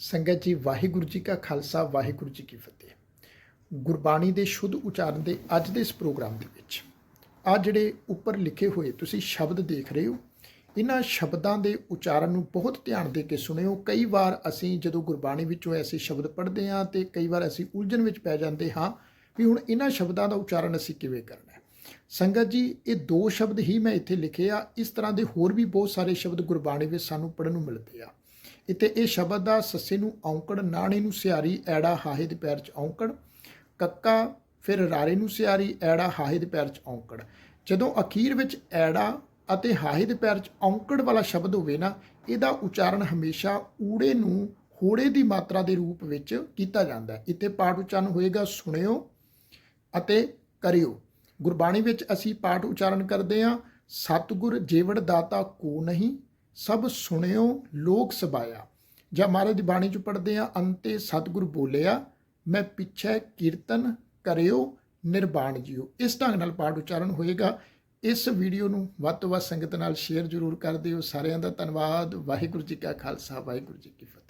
ਸੰਗਤ ਜੀ, ਵਾਹਿਗੁਰੂ ਜੀ ਕਾ ਖਾਲਸਾ, ਵਾਹਿਗੁਰੂ ਜੀ ਕੀ ਫਤਿਹ। ਗੁਰਬਾਣੀ ਦੇ ਸ਼ੁੱਧ ਉਚਾਰਨ ਦੇ ਅੱਜ ਦੇ ਇਸ ਪ੍ਰੋਗਰਾਮ ਦੇ ਵਿੱਚ, ਆ ਜਿਹੜੇ ਉੱਪਰ ਲਿਖੇ ਹੋਏ ਤੁਸੀਂ ਸ਼ਬਦ ਦੇਖ ਰਹੇ ਹੋ, ਇਹਨਾਂ ਸ਼ਬਦਾਂ ਦੇ ਉਚਾਰਨ ਨੂੰ ਬਹੁਤ ਧਿਆਨ ਦੇ ਕੇ ਸੁਣਿਓ। ਕਈ ਵਾਰ ਅਸੀਂ ਜਦੋਂ ਗੁਰਬਾਣੀ ਵਿੱਚੋਂ ਐਸੇ ਸ਼ਬਦ ਪੜ੍ਹਦੇ ਹਾਂ ਤੇ ਕਈ ਵਾਰ ਅਸੀਂ ਉਲਝਣ ਵਿੱਚ ਪੈ ਜਾਂਦੇ ਹਾਂ ਵੀ ਹੁਣ ਇਹਨਾਂ ਸ਼ਬਦਾਂ ਦਾ ਉਚਾਰਨ ਅਸੀਂ ਕਿਵੇਂ ਕਰਨਾ ਹੈ। ਸੰਗਤ ਜੀ, ਇਹ ਦੋ ਸ਼ਬਦ ਹੀ ਮੈਂ ਇੱਥੇ ਲਿਖੇ ਆ। ਇਸ ਤਰ੍ਹਾਂ ਦੇ ਹੋਰ ਵੀ ਬਹੁਤ ਸਾਰੇ ਸ਼ਬਦ ਗੁਰਬਾਣੀ ਵਿੱਚ ਸਾਨੂੰ ਪੜ੍ਹਨ ਨੂੰ ਮਿਲਦੇ ਆ। ਇੱਥੇ ਇਹ ਸ਼ਬਦ ਦਾ ਸੱਸੇ ਨੂੰ ਔਂਕੜ, ਨਾਣੇ ਨੂੰ ਸਿਆਰੀ, ਐੜਾ ਹਾਹਿਦ ਪੈਰ 'ਚ ਔਂਕੜ, ਕੱਕਾ ਫਿਰ ਰਾਰੇ ਨੂੰ ਸਿਆਰੀ, ਐੜਾ ਹਾਹਿਦ ਪੈਰ 'ਚ ਔਂਕੜ। ਜਦੋਂ ਅਖੀਰ ਵਿੱਚ ਐੜਾ ਅਤੇ ਹਾਹਿਦ ਪੈਰ 'ਚ ਔਂਕੜ ਵਾਲਾ ਸ਼ਬਦ ਹੋਵੇ ਨਾ, ਇਹਦਾ ਉਚਾਰਨ ਹਮੇਸ਼ਾ ਊੜੇ ਨੂੰ ਹੋੜੇ ਦੀ ਮਾਤਰਾ ਦੇ ਰੂਪ ਵਿੱਚ ਕੀਤਾ ਜਾਂਦਾ ਹੈ। ਇੱਥੇ ਪਾਠ ਉਚਾਰਨ ਹੋਏਗਾ, ਸੁਣਿਓ ਅਤੇ ਕਰਿਓ। ਗੁਰਬਾਣੀ ਵਿੱਚ ਅਸੀਂ ਪਾਠ ਉਚਾਰਨ ਕਰਦੇ ਹਾਂ, ਸਤਿਗੁਰ ਜੀਵੜ ਦਾਤਾ ਕੋ ਨਹੀਂ ਸਭ ਸੁਣਿਓ ਲੋਕ ਸਬਾਇਆ ਜਾਂ ਮਹਾਰਾਜ ਦੀ ਬਾਣੀ ਚ ਪੜ੍ਹਦੇ ਹਾਂ ਅੰਤੇ ਸਤਿਗੁਰ ਬੋਲਿਆ, ਮੈਂ ਪਿੱਛੇ ਕੀਰਤਨ ਕਰਿਓ ਨਿਰਵਾਣ ਜੀਓ। ਇਸ ਢੰਗ ਨਾਲ ਪਾਠ ਉਚਾਰਨ ਹੋਏਗਾ। ਇਸ ਵੀਡੀਓ ਨੂੰ ਵੱਧ ਤੋਂ ਵੱਧ ਸੰਗਤ ਨਾਲ ਸ਼ੇਅਰ ਜ਼ਰੂਰ ਕਰ ਦਿਓ। ਸਾਰਿਆਂ ਦਾ ਧੰਨਵਾਦ। ਵਾਹਿਗੁਰੂ ਜੀ ਕਾ ਖਾਲਸਾ, ਵਾਹਿਗੁਰੂ ਜੀ ਕੀ ਫਤਿਹ।